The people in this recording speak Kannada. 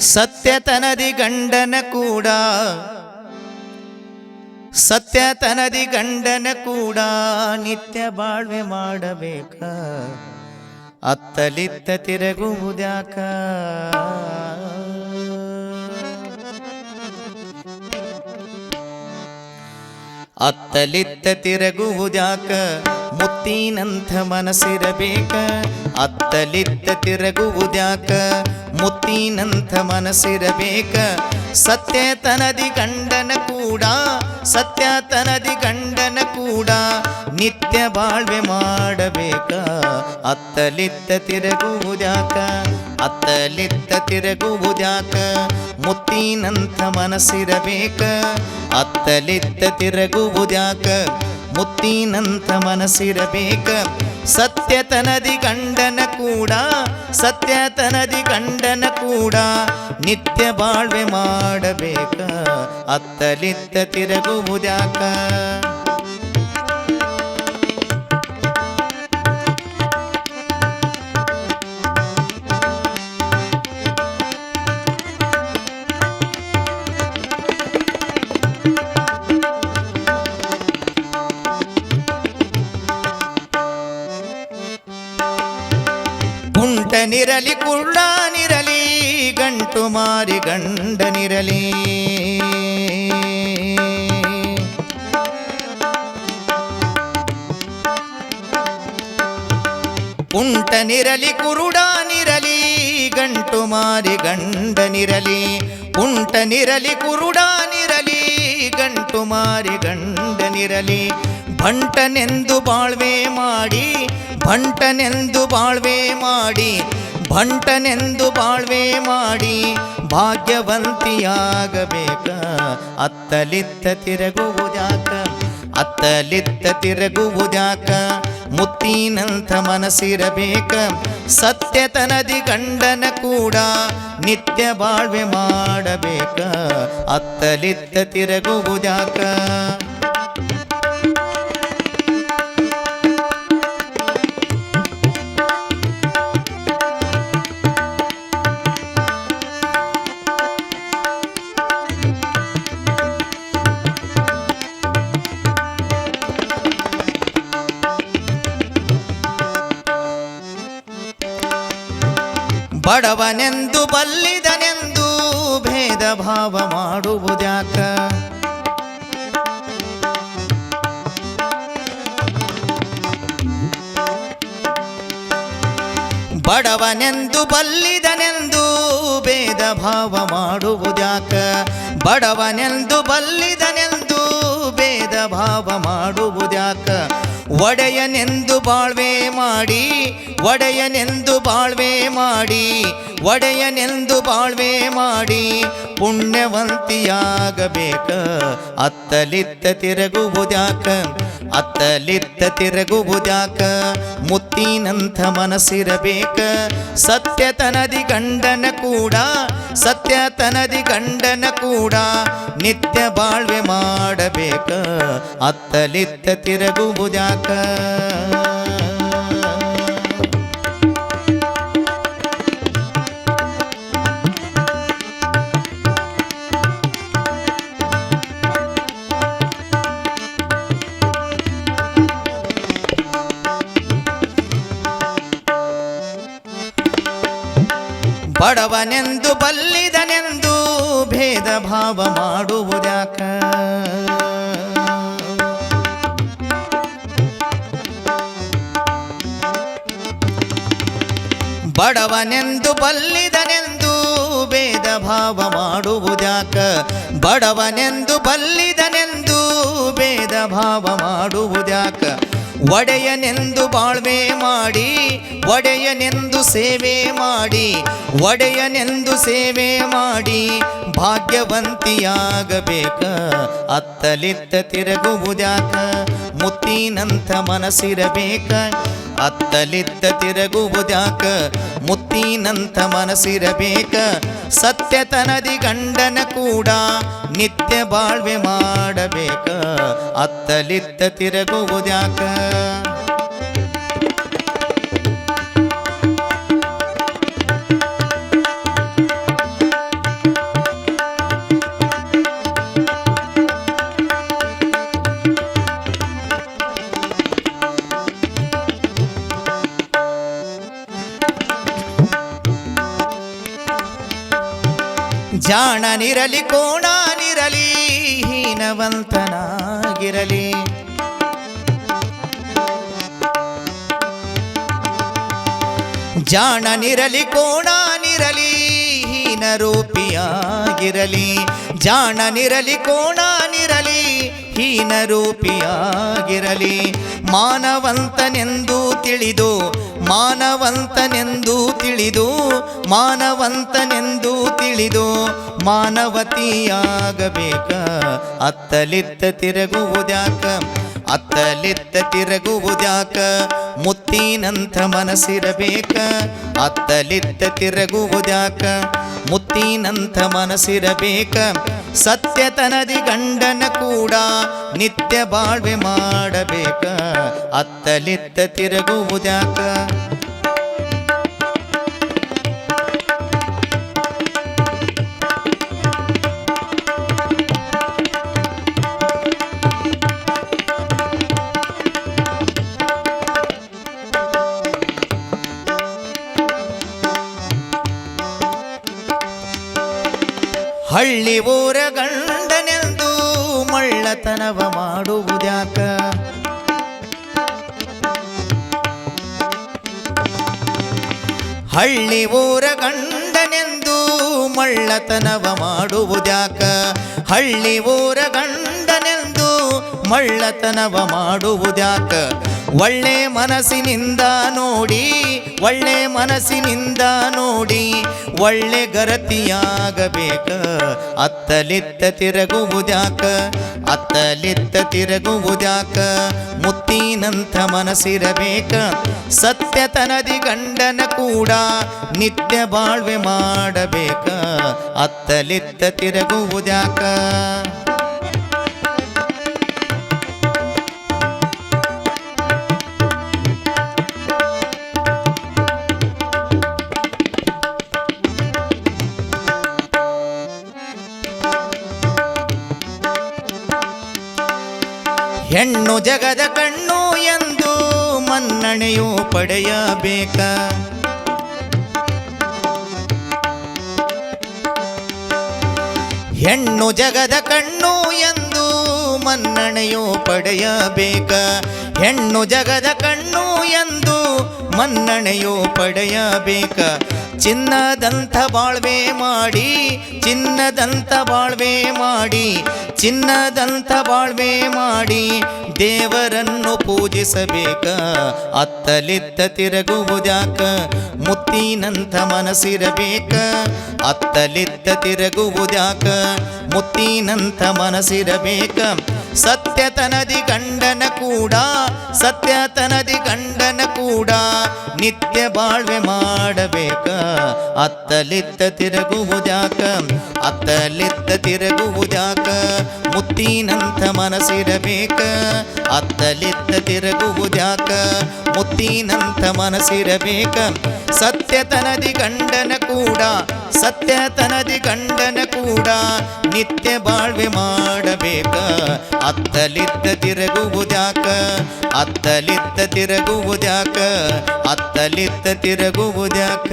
ಸತ್ಯತನದಿ ಗಂಡನ ಕೂಡ. ಸತ್ಯತನದಿ ಗಂಡನ ಕೂಡ ನಿತ್ಯ ಬಾಳ್ವೆ ಮಾಡಬೇಕ. ಅತ್ತಲಿತ್ತ ತಿರುಗುವುದ್ಯಾಕ? ಅತ್ತಲಿತ್ತ ತಿರುಗುವುದ್ಯಾಕ? ಮುತ್ತಿನಂಥ ಮನಸ್ಸಿರಬೇಕ. ಅತ್ತಲಿತ್ತ ತಿರುಗುವುದ್ಯಾಕ? ಮುತ್ತಿನಂಥ ಮನಸ್ಸಿರಬೇಕ. ಸತ್ಯತನದಿ ಗಂಡನ ಕೂಡ, ಸತ್ಯತನದಿ ಗಂಡನ ಕೂಡ ನಿತ್ಯ ಬಾಳ್ವೆ ಮಾಡಬೇಕ. ಅತ್ತಲಿತ್ತ ತಿರುಗುವುದ್ಯಾಕ? ಅತ್ತಲಿತ್ತ ತಿರುಗುವುದ್ಯಾಕ? ಮುತ್ತಿನಂಥ ಮನಸ್ಸಿರಬೇಕ. ಅತ್ತಲಿತ್ತ ತಿರುಗುವುದ್ಯಾಕ? ಮುತ್ತಿನಂಥ ಮನಸ್ಸಿರಬೇಕ. ಸತ್ಯತನದಿ ಗಂಡನ ಕೂಡ ಸತ್ಯತನದಿ ಗಂಡನ ಕೂಡ ನಿತ್ಯ ಬಾಳ್ವೆ ಮಾಡಬೇಕ ಅತ್ತಲಿತ್ತ ತಿರುಗುವುದ್ಯಾಕ? ಕುಂಟನಿರಲಿ ಕುರುಡಾನಿರಲಿ ಗಂಟು ಮಾರಿ ಗಂಡನಿರಲಿ ಕುಂಟನಿರಲಿ ಕುರುಡಾನಿರಲಿ ಗಂಟು ಮಾರಿ ಗಂಡನಿರಲಿ ಉಂಟನಿರಲಿ ಕುರುಡಾನಿರಲಿ ಗಂಟು ಮಾರಿ ಗಂಡನಿರಲಿ ಭಂಟನೆಂದು ಬಾಳ್ವೆ ಮಾಡಿ, ಭಂಟನೆಂದು ಬಾಳ್ವೆ ಮಾಡಿ, ಭಂಟನೆಂದು ಬಾಳ್ವೆ ಮಾಡಿ, ಭಾಗ್ಯವಂತಿಯಾಗಬೇಕ. ಅತ್ತಲಿತ್ತ ತಿರುಗುವುದ್ಯಾಕ ಅತ್ತಲಿತ್ತ ತಿರುಗುವುದ್ಯಾಕ, ಮುತ್ತಿನಂಥ ಮನಸ್ಸಿರಬೇಕ. ಸತ್ಯತನದಿ ಗಂಡನ ಕೂಡ ನಿತ್ಯ ಬಾಳ್ವೆ ಮಾಡಬೇಕ. ಅತ್ತಲಿತ್ತ ತಿರುಗುವುದ್ಯಾಕ. ಬಡವನೆಂದು ಬಲ್ಲಿದನೆಂದು ಭೇದ ಭಾವ ಮಾಡುವುದ್ಯಾಕ? ಬಡವನೆಂದು ಬಲ್ಲಿದನೆಂದು ಭೇದ ಭಾವ ಮಾಡುವುದ್ಯಾಕ? ಬಡವನೆಂದು ಬಲ್ಲಿದನೆಂದು ಭೇದ ಭಾವ ಮಾಡುವುದ್ಯಾಕ? ಒಡೆಯನೆಂದು ಬಾಳ್ವೆ ಮಾಡಿ, ಒಡೆಯನೆಂದು ಬಾಳ್ವೆ ಮಾಡಿ, ಒಡೆಯನೆಂದು ಬಾಳ್ವೆ ಮಾಡಿ, ಪುಣ್ಯವಂತಿಯಾಗಬೇಕ. ಅತ್ತಲಿತ್ತ ತಿರುಗುವುದ್ಯಾಕ ಅತ್ತಲಿತ್ತ ತಿರುಗುವುದ್ಯಾಕ, ಮುತ್ತಿನಂಥ ಮನಸ್ಸಿರಬೇಕ. ಸತ್ಯತನದಿ ಗಂಡನ ಕೂಡ, ಸತ್ಯತನದಿ ಗಂಡನ ಕೂಡ ನಿತ್ಯ ಬಾಳ್ವೆ ಮಾಡಬೇಕ. ಅತ್ತಲಿತ್ತ ತಿರುಗುವುದ್ಯಾಕ. ಬಡವನೆಂದು ಬಲ್ಲಿದನೆಂದು ಭೇದ ಭಾವ ಮಾಡುವುದ್ಯಾಕ? ಬಡವನೆಂದು ಬಲ್ಲಿದನೆಂದು ಭೇದ ಭಾವ ಮಾಡುವುದ್ಯಾಕ? ಬಡವನೆಂದು ಬಲ್ಲಿದನೆಂದು ಭೇದ ಭಾವ ಮಾಡುವುದ್ಯಾಕ? ಒಡೆಯನೆಂದು ಬಾಳ್ವೆ ಮಾಡಿ ಒಡೆಯನೆಂದು ಸೇವೆ ಮಾಡಿ ಒಡೆಯನೆಂದು ಸೇವೆ ಮಾಡಿ ಭಾಗ್ಯವಂತಿಯಾಗಬೇಕ. ಅತ್ತಲಿತ್ತ ತಿರುಗುವುದ್ಯಾಕ ಮುತ್ತಿನಂಥ ಮನಸ್ಸಿರಬೇಕ. ಅತ್ತಲಿತ್ತ ತಿರುಗುವುದ್ಯಾಕ? ಮುತ್ತಿನಂಥ ಮನಸ್ಸಿರಬೇಕ? ಸತ್ಯತನದಿ ಗಂಡನ ಕೂಡ ನಿತ್ಯ ಬಾಳ್ವೆ ಮಾಡಬೇಕ? ಅತ್ತಲಿತ್ತ ತಿರುಗುವುದ್ಯಾಕ? ಜಾಣನಿರಲಿ ಕೋಣನಿರಲಿ ಹೀನವಂತನಾಗಿರಲಿ. ಜಾಣನಿರಲಿ ಕೋಣನಿರಲಿ ಹೀನರೂಪಿಯಾಗಿರಲಿ. ಜಾಣನಿರಲಿ ಕೋಣನಿರಲಿ ಹೀನರೂಪಿಯಾಗಿರಲಿ ಮಾನವಂತನೆಂದು ತಿಳಿದು ಮಾನವಂತನೆಂದು ತಿಳಿದು ಮಾನವಂತನೆಂದು ತಿಳಿದು ಮಾನವತಿಯಾಗಬೇಕ. ಅತ್ತಲಿತ್ತ ತಿರುಗುವುದ್ಯಾಕ? ಅತ್ತಲಿತ್ತ ತಿರುಗುವುದ್ಯಾಕ? ಮುತ್ತಿನಂಥ ಮನಸ್ಸಿರಬೇಕ? ಅತ್ತಲಿತ್ತ ತಿರುಗುವುದ್ಯಾಕ? ಮುತ್ತಿನಂಥ ಮನಸ್ಸಿರಬೇಕ? ಸತ್ಯತನದಿ ಗಂಡನ ಕೂಡ ನಿತ್ಯ ಬಾಳ್ವೆ ಮಾಡಬೇಕ? ಅತ್ತಲಿತ್ತ ತಿರುಗುವುದ್ಯಾಕ? ಹಳ್ಳಿ ಊರ ಗಂಡನೆಂದು ಮಳ್ಳತನವ ಮಾಡುವುದ್ಯಾಕ? ಹಳ್ಳಿ ಊರ ಗಂಡನೆಂದು ಮಳ್ಳತನವ ಮಾಡುವುದ್ಯಾಕ? ಹಳ್ಳಿ ಊರ ಗಂಡನೆಂದು ಮಳ್ಳತನವ ಮಾಡುವುದ್ಯಾಕ? ಒಳ್ಳೆ ಮನಸ್ಸಿನಿಂದ ನೋಡಿ, ಒಳ್ಳೆ ಮನಸ್ಸಿನಿಂದ ನೋಡಿ, ಒಳ್ಳೆ ಗರತಿಯಾಗಬೇಕ. ಅತ್ತಲಿತ್ತ ತಿರುಗುವುದ್ಯಾಕ? ಅತ್ತಲಿತ್ತ ತಿರುಗುವುದ್ಯಾಕ? ಮುತ್ತಿನಂಥ ಮನಸ್ಸಿರಬೇಕ? ಸತ್ಯತನದಿ ಗಂಡನ ಕೂಡ ನಿತ್ಯ ಬಾಳ್ವೆ ಮಾಡಬೇಕ. ಅತ್ತಲಿತ್ತ ತಿರುಗುವುದ್ಯಾಕ? ಹೆಣ್ಣು ಜಗದ ಕಣ್ಣು ಎಂದು ಮನ್ನಣೆಯು ಪಡೆಯಬೇಕ. ಹೆಣ್ಣು ಜಗದ ಕಣ್ಣು ಎಂದು ಮನ್ನಣೆಯು ಪಡೆಯಬೇಕ. ಹೆಣ್ಣು ಜಗದ ಕಣ್ಣು ಎಂದು ಮನ್ನಣೆಯು ಪಡೆಯಬೇಕ. ಚಿನ್ನದಂಥ ಬಾಳ್ವೆ ಮಾಡಿ, ಚಿನ್ನದಂಥ ಬಾಳ್ವೆ ಮಾಡಿ, ಚಿನ್ನದಂಥ ಬಾಳ್ವೆ ಮಾಡಿ ದೇವರನ್ನು ಪೂಜಿಸಬೇಕ. ಅತ್ತಲಿತ್ತ ತಿರುಗುವುದಾಕ ಮುತ್ತಿನಂಥ ಮನಸ್ಸಿರಬೇಕ. ಅತ್ತಲಿತ್ತ ತಿರುಗುವುದಾಕ ಮುತ್ತಿನಂಥ ಮನಸ್ಸಿರಬೇಕ. ಸತ್ಯತನದಿ ಗಂಡನ ಕೂಡ, ಸತ್ಯತನದಿ ಗಂಡನ ಕೂಡ, ನಿತ್ಯ ಬಾಳ್ವೆ ಮಾಡಬೇಕ. ಅತ್ತಲಿತ್ತ ತಿರುಗುವುದಾಕ ಅತ್ತಲಿತ್ತ ತಿರುಗುವುದಾಕ ಮುತ್ತಿನಂಥ ಮನಸ್ಸಿರಬೇಕ. ಅತ್ತಲಿತ್ತ ತಿರುಗುವುದಾಕ ಮುತ್ತಿನಂಥ ಮನಸ್ಸಿರಬೇಕ. ಸತ್ಯತನದಿ ಗಂಡನ ಕೂಡ ಸತ್ಯತನದಿ ಗಂಡನ ಕೂಡ ನಿತ್ಯ ಬಾಳ್ವೆ ಮಾಡಬೇಕ. ಅತ್ತಲಿತ್ತ ತಿರುಗುವುದ್ಯಾಕ ಅತ್ತಲಿತ್ತ ತಿರುಗುವುದ್ಯಾಕ ಅತ್ತಲಿತ್ತ ತಿರುಗುವುದ್ಯಾಕ